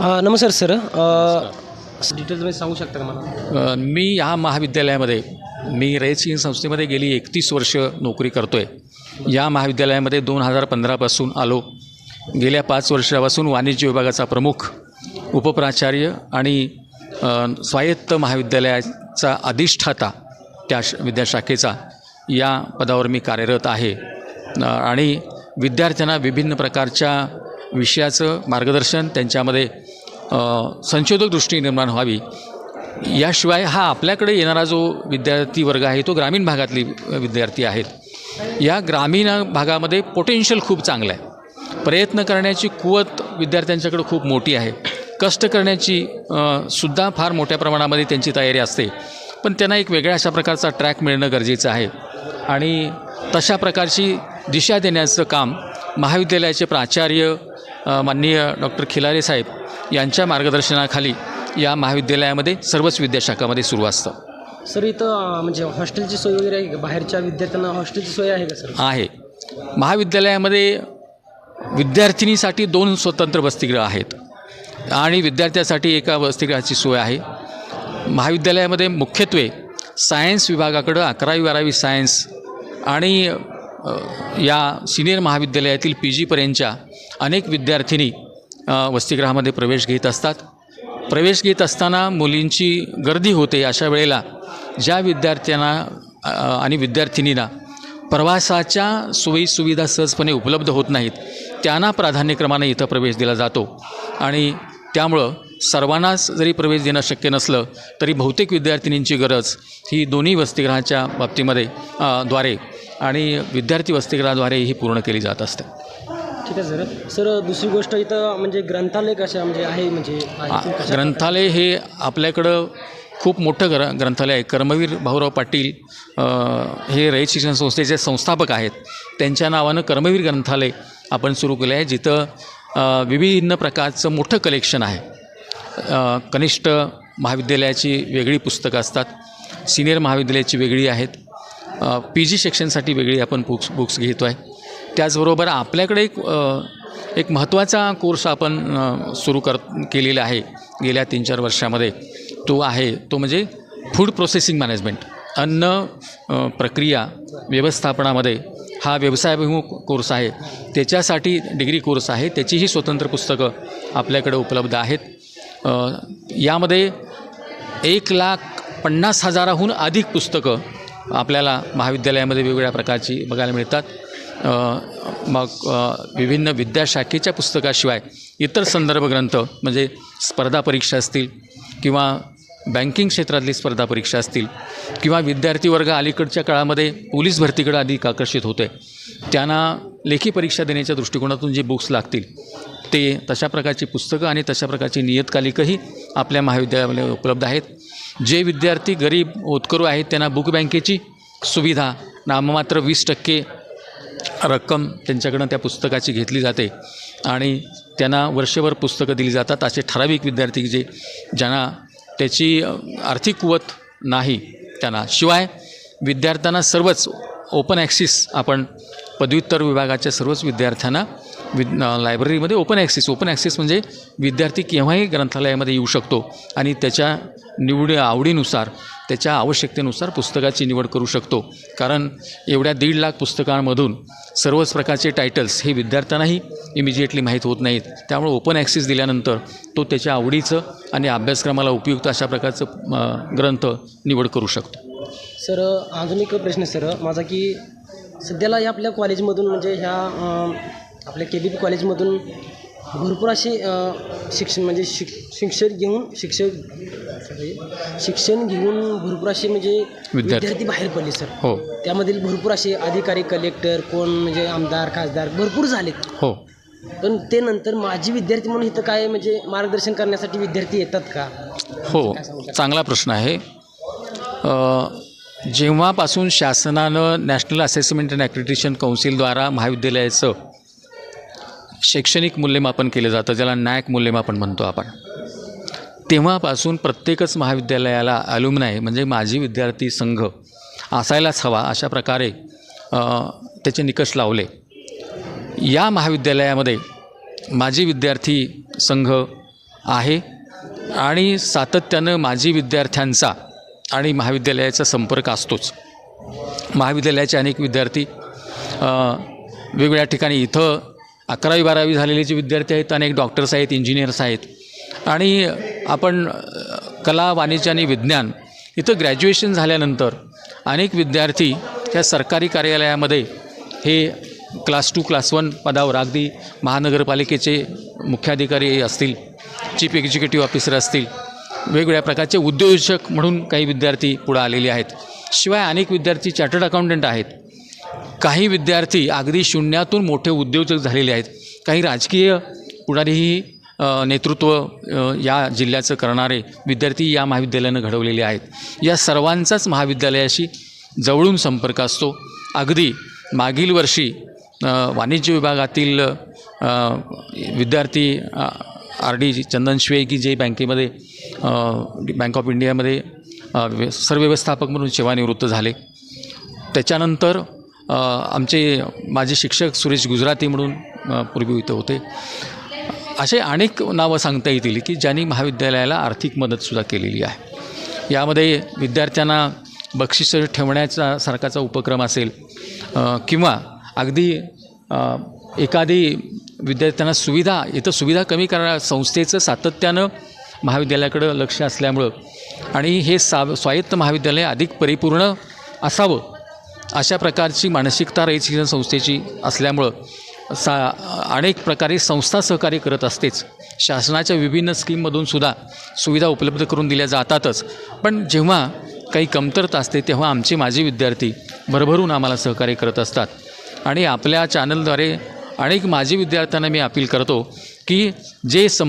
अ, नमस्कार सर डिटेल्समध्ये सांगू शकता का मला? अ, मी ह्या महाविद्यालयामध्ये मी रयत संस्थेमध्ये गेली एकतीस वर्ष नोकरी करतो आहे या महाविद्यालयामध्ये दोन हजार पंधरापासून आलो. गेल्या पाच वर्षापासून वाणिज्य विभागाचा प्रमुख उपप्राचार्य आणि अ, स्वायत्त महाविद्यालयाचा अधिष्ठाता त्या श विद्याशाखेचा या पदावर मी कार्यरत आहे. अ, आणि विद्यार्थ्यांना विभिन्न प्रकारच्या विषयाचं मार्गदर्शन त्यांच्यामध्ये संशोधक दृष्टी निर्माण व्हावी. याशिवाय हा आपल्याकडे येणारा जो विद्यार्थी वर्ग आहे तो ग्रामीण भागातली विद्यार्थी आहेत. या ग्रामीण भागामध्ये पोटेन्शियल खूप चांगलं आहे. प्रयत्न करण्याची कुवत विद्यार्थ्यांच्याकडे खूप मोठी आहे. कष्ट करण्याची सुद्धा फार मोठ्या प्रमाणामध्ये त्यांची तयारी असते. पण त्यांना एक वेगळ्या अशा प्रकारचा ट्रॅक मिळणं गरजेचं आहे. आणि तशा प्रकारची दिशा देण्याचं काम महाविद्यालयाचे प्राचार्य माननीय डॉक्टर खिलारे साहेब यांच्या मार्गदर्शनाखाली या महाविद्यालयामध्ये सर्वच विद्याशाखामध्ये सुरू असतं. सर इथं म्हणजे हॉस्टेलची सोय वगैरे आहे का? बाहेरच्या विद्यार्थ्यांना हॉस्टेलची सोय आहे का सर? आहे. महाविद्यालयामध्ये विद्यार्थिनीसाठी दोन स्वतंत्र वसतिगृह आहेत आणि विद्यार्थ्यासाठी एका वसतिगृहाची सोय आहे. महाविद्यालयामध्ये मुख्यत्वे सायन्स विभागाकडं अकरावी बारावी सायन्स आणि या सिनियर महाविद्यालयातील पी जीपर्यंतच्या अनेक विद्यार्थिनी वसतिगृहामध्ये प्रवेश घेत असतात. प्रवेश घेत असताना मुलींची गर्दी होते अशा वेळेला ज्या विद्यार्थ्यांना आणि विद्यार्थिनींना प्रवासाच्या सोयीसुविधा सहजपणे उपलब्ध होत नाहीत त्यांना प्राधान्यक्रमाने इथं प्रवेश दिला जातो. आणि त्यामुळं सर्वांनाच जरी प्रवेश देणं शक्य नसलं तरी बहुतेक विद्यार्थिनींची गरज ही दोन्ही वसतिगृहाच्या बाबतीमध्ये द्वारे आणि विद्यार्थी वसतिगृहाद्वारे ही पूर्ण केली जात असते. ठीक आहे सर. सर दुसरी गोष्ट इथं म्हणजे ग्रंथालय कशा म्हणजे आहे म्हणजे आहे कशा- ग्रंथालय हे आपल्याकडं खूप मोठं ग्र ग्रंथालय आहे. कर्मवीर भाऊराव पाटील अ, हे रयत शिक्षण संस्थेचे संस्थापक आहेत. त्यांच्या नावानं कर्मवीर ग्रंथालय आपण सुरू केलं आहे जिथं अ, विभिन्न प्रकारचं मोठं कलेक्शन आहे. अ, कनिष्ठ महाविद्यालयाची वेगळी पुस्तकं असतात सिनियर महाविद्यालयाची वेगळी आहेत पी जी सेक्शनसाठी वेगळी आपण बुक्स बुक्स घेतो आहे त्याचबरोबर आपल्याकडे एक एक महत्त्वाचा कोर्स आपण सुरू कर केलेला आहे गेल्या तीन चार वर्षामध्ये. तो आहे तो म्हणजे फूड प्रोसेसिंग मॅनेजमेंट अन्न प्रक्रिया व्यवस्थापनामध्ये हा व्यवसायाभिमुख कोर्स आहे. त्याच्यासाठी डिग्री कोर्स आहे. त्याचीही स्वतंत्र पुस्तकं आपल्याकडे उपलब्ध आहेत. यामध्ये एक लाख पन्नास हजाराहून अधिक पुस्तकं आपल्याला महाविद्यालयामध्ये वेगवेगळ्या प्रकारची बघायला मिळतात. मग विभिन्न विद्याशाखेच्या पुस्तकाशिवाय इतर संदर्भ ग्रंथ म्हणजे स्पर्धा परीक्षा असतील किंवा बँकिंग क्षेत्रातली स्पर्धा परीक्षा असतील किंवा विद्यार्थी वर्ग अलीकडच्या काळामध्ये पोलीस भरतीकडे अधिक आकर्षित होते त्यांना लेखी परीक्षा देण्याच्या दृष्टिकोनातून जे बुक्स लागतील ते तशा प्रकारची पुस्तकं आणि तशा प्रकारची नियतकालिकही आपल्या महाविद्यालयामध्ये उपलब्ध आहेत. जे विद्यार्थी गरीब होतकरू आहेत त्यांना बुक बँकेची सुविधा नाममात्र वीस टक्के रक्कम त्यांच्याकडनं त्या पुस्तकाची घेतली जाते आणि त्यांना वर्षभर पुस्तकं दिली जातात असे ठराविक विद्यार्थी जे ज्यांना त्याची आर्थिक कुवत नाही त्यांना. शिवाय विद्यार्थ्यांना सर्वच ओपन ॲक्सिस आपण पदव्युत्तर विभागाच्या सर्वच विद्यार्थ्यांना वि लायब्ररीमध्ये ओपन ॲक्सेस ओपन ॲक्सेस म्हणजे विद्यार्थी केव्हाही ग्रंथालयामध्ये येऊ शकतो आणि त्याच्या निवड आवडीनुसार त्याच्या आवश्यकतेनुसार पुस्तकाची निवड करू शकतो. कारण एवढ्या दीड लाख पुस्तकांमधून सर्वच प्रकारचे टायटल्स हे विद्यार्थ्यांनाही इमिजिएटली माहीत होत नाहीत. त्यामुळे ओपन ॲक्सेस दिल्यानंतर तो त्याच्या आवडीचं आणि अभ्यासक्रमाला उपयुक्त अशा प्रकारचं ग्रंथ निवड करू शकतो. सर अजून एक प्रश्न सर. माझा की सध्याला या आपल्या कॉलेजमधून म्हणजे ह्या आपल्या के बी पी कॉलेजमधून भरपूर असे शिक्षण म्हणजे शिक शिक्षण घेऊन शिक्षक शिक्षण घेऊन भरपूर असे म्हणजे विद्यार्थी. बाहेर पडले सर. हो. त्यामधील भरपूर असे अधिकारी कलेक्टर कोण म्हणजे आमदार खासदार भरपूर झालेत. हो. पण ते नंतर माझी विद्यार्थी म्हणून इथं काय म्हणजे मार्गदर्शन करण्यासाठी विद्यार्थी येतात का? हो. चांगला प्रश्न आहे. जेव्हापासून शासनानं नॅशनल असेसमेंट अँड ॲक्रिडिटेशन कौन्सिलद्वारा महाविद्यालयाचं शैक्षणिक मूल्यमापन केलं जातं ज्याला नॅक मूल्यमापन म्हणतो आपण. तेव्हापासून प्रत्येकच महाविद्यालयाला ॲल्युमनाय म्हणजे माजी विद्यार्थी संघ असायलाच हवा अशा प्रकारे त्याचे निकष लावले. या महाविद्यालयामध्ये माजी विद्यार्थी संघ आहे आणि सातत्यानं माजी विद्यार्थ्यांचा आणि महाविद्यालयाचा संपर्क असतोच. महाविद्यालयाचे अनेक विद्यार्थी वेगवेगळ्या ठिकाणी इथं अकरावी बारावी झालेले जे विद्यार्थी आहेत अनेक डॉक्टर्स आहेत इंजिनियर्स आहेत. आणि आपण कला वाणिज्य आणि विज्ञान इथं ग्रॅज्युएशन झाल्यानंतर अनेक विद्यार्थी त्या सरकारी कार्यालयामध्ये हे क्लास टू क्लास वन पदावर अगदी महानगरपालिकेचे मुख्याधिकारी असतील चीफ एक्झिक्युटिव्ह ऑफिसर असतील वेगवेगळ्या प्रकारचे उद्योजक म्हणून काही विद्यार्थी पुढं आलेले आहेत. शिवाय अनेक विद्यार्थी चार्टर्ड अकाउंटंट आहेत. काही विद्यार्थी अगदी शून्यातून मोठे उद्योजक झालेले आहेत. काही राजकीय पुढारीही नेतृत्व या जिल्ह्याचं करणारे विद्यार्थी या महाविद्यालयानं घडवलेले आहेत. या सर्वांचाच महाविद्यालयाशी जवळून संपर्क असतो. अगदी मागील वर्षी वाणिज्य विभागातील विद्यार्थी आर डी चंदन शिवे की जे बँकेमध्ये बँक ऑफ इंडियामध्ये अ, सरव्यवस्थापक म्हणून सेवानिवृत्त झाले. त्याच्यानंतर आमचे माझे शिक्षक सुरेश गुजराती म्हणून पूर्वी इथं होते. असे अनेक नावं सांगता येतील की ज्यांनी महाविद्यालयाला आर्थिक मदतसुद्धा केलेली आहे. यामध्ये विद्यार्थ्यांना बक्षिस ठेवण्याचा सारखाचा उपक्रम असेल किंवा अगदी एखादी विद्यार्थ्यांना सुविधा इथं सुविधा कमी करणार संस्थेचं सातत्यानं महाविद्यालयाकडं लक्ष असल्यामुळं आणि हे सा स्वायत्त महाविद्यालय अधिक परिपूर्ण असावं अशा प्रकारची मानसिकता रयत शिक्षण संस्थेची असल्यामुळं सा अनेक प्रकारे संस्था सहकार्य करत असतेच. शासनाच्या विभिन्न स्कीममधून सुद्धा सुविधा उपलब्ध करून दिल्या जातातच. पण जेव्हा काही कमतरता असते तेव्हा आमचे माजी विद्यार्थी भरभरून आम्हाला सहकार्य करत असतात. आणि आपल्या चॅनलद्वारे अनेक माजी विद्यार्थ्यांना मी अपील करतो की जे सम